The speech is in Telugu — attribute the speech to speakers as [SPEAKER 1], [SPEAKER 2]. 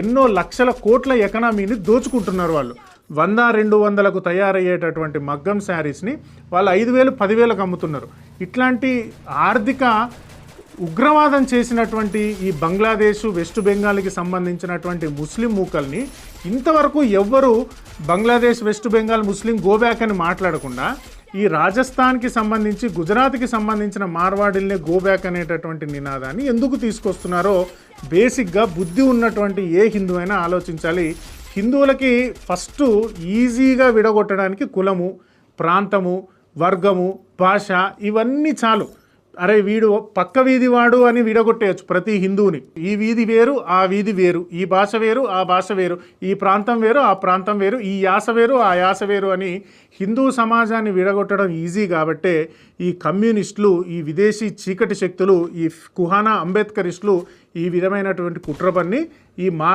[SPEAKER 1] ఎన్నో లక్షల కోట్ల ఎకనామీని దోచుకుంటున్నారు వాళ్ళు. వంద రెండు వందలకు తయారయ్యేటటువంటి మగ్గం శారీస్ని వాళ్ళు ఐదు వేలు పదివేలకు అమ్ముతున్నారు. ఇట్లాంటి ఆర్థిక ఉగ్రవాదం చేసినటువంటి ఈ బంగ్లాదేశ్ వెస్ట్ బెంగాల్కి సంబంధించినటువంటి ముస్లిం మూకల్ని ఇంతవరకు ఎవ్వరు బంగ్లాదేశ్ వెస్ట్ బెంగాల్ ముస్లిం గోబ్యాక్ అని మాట్లాడకుండా ఈ రాజస్థాన్కి సంబంధించి గుజరాత్కి సంబంధించిన మార్వాడిల్నే గోబ్యాక్ అనేటటువంటి నినాదాన్ని ఎందుకు తీసుకొస్తున్నారో బేసిక్గా బుద్ధి ఉన్నటువంటి ఏ హిందూ అయినా ఆలోచించాలి. హిందువులకి ఫస్ట్ ఈజీగా విడగొట్టడానికి కులము ప్రాంతము వర్గము భాష ఇవన్నీ చాలు. అరే వీడు పక్క వీధి వాడు అని విడగొట్టేయచ్చు ప్రతి హిందువుని. ఈ వీధి వేరు ఆ వీధి వేరు. ఈ భాష వేరు ఆ భాష వేరు. ఈ ప్రాంతం వేరు ఆ ప్రాంతం వేరు. ఈ యాస వేరు ఆ యాస వేరు అని హిందూ సమాజాన్ని విడగొట్టడం ఈజీ కాబట్టే ఈ కమ్యూనిస్టులు ఈ విదేశీ చీకటి శక్తులు ఈ కుహానా అంబేద్కరిస్టులు ఈ విధమైనటువంటి కుట్రపన్ని ఈ మా